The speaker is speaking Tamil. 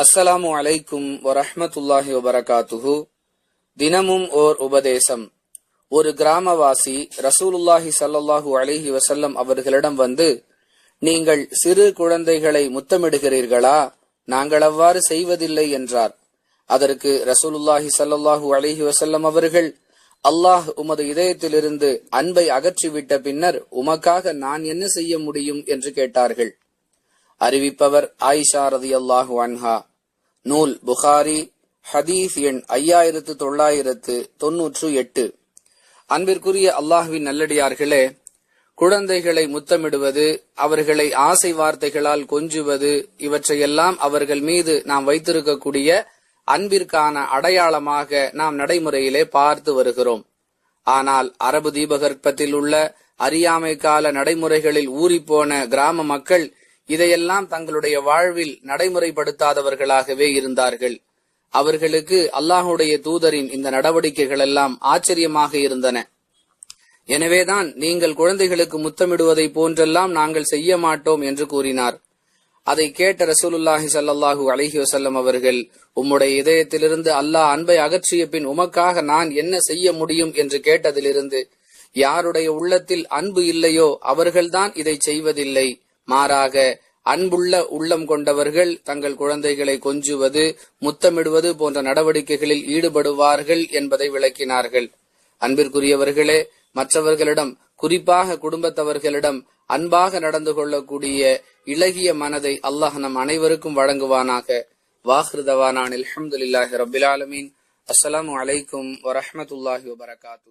அஸ்ஸலாமு அலைக்கும் வரஹமத்துல்லாஹி வபரகாத்துஹு. தினமும் ஓர் உபதேசம். ஒரு கிராமவாசி ரசூலுல்லாஹி சல்லாஹூ அலிஹி வசல்லம் அவர்களிடம் வந்து நீங்கள் சிறு குழந்தைகளை முத்தமிடுகிறீர்களா? நாங்கள் அவ்வாறு செய்வதில்லை என்றார். அதற்கு ரசூலுல்லாஹி சல்லாஹூ அலிஹி வசல்லம் அவர்கள் அல்லாஹ் உமது இதயத்திலிருந்து அன்பை அகற்றிவிட்ட பின்னர் உமக்காக நான் என்ன செய்ய முடியும்? என்று கேட்டார்கள். அறிவிப்பவர் ஆயிஷா ரதியல்லாஹு அன்ஹா. நூல் புகாரி ஹதீஸ் எண் ஐயாயிரத்து தொள்ளாயிரத்து தொன்னூற்று எட்டு. அன்பிற்குரிய அல்லாஹ்வின் நல்லடியார்களே குழந்தைகளை முத்தமிடுவது அவர்களை ஆசை வார்த்தைகளால் கொஞ்சுவது இவற்றையெல்லாம் அவர்கள் மீது நாம் வைத்திருக்கக்கூடிய அன்பிற்கான அடையாளமாக நாம் நடைமுறையிலே பார்த்து வருகிறோம். ஆனால் அரபு தீபகற்பத்தில் உள்ள அறியாமை கால நடைமுறைகளில் ஊறிப்போன கிராம மக்கள் இதையெல்லாம் தங்களுடைய வாழ்வில் நடைமுறைப்படுத்தாதவர்களாகவே இருந்தார்கள். அவர்களுக்கு அல்லாஹுடைய தூதரின் இந்த நடவடிக்கைகள் எல்லாம் ஆச்சரியமாக இருந்தன. எனவேதான் நீங்கள் குழந்தைகளுக்கு முத்தமிடுவதை போன்றெல்லாம் நாங்கள் செய்ய மாட்டோம் என்று கூறினார். அதை கேட்ட ரசூலுல்லாஹி சல்லாஹூ அலஹி வசல்லம் அவர்கள் உம்முடைய இதயத்திலிருந்து அல்லாஹ் அன்பை அகற்றிய பின் உமக்காக நான் என்ன செய்ய முடியும்? என்று கேட்டதிலிருந்து யாருடைய உள்ளத்தில் அன்பு இல்லையோ அவர்கள்தான் இதை செய்வதில்லை. மாறாக அன்புள்ள உள்ளம் கொண்டவர்கள் தங்கள் குழந்தைகளை கொஞ்சுவது முத்தமிடுவது போன்ற நடவடிக்கைகளில் ஈடுபடுவார்கள் என்பதை விளக்கினார்கள். அன்பிற்குரியவர்களே மற்றவர்களிடம் குறிப்பாக குடும்பத்தவர்களிடம் அன்பாக நடந்து கொள்ளக்கூடிய இளகிய மனதை அல்லாஹ் நம் அனைவருக்கும் வழங்குவானாக. வாஹ்ருதவானான் அல்ஹம்துலில்லாஹி ரபிலாலமீன் அஸ்லாம் வலைக்கும் அலைக்கும் வபரகாத்து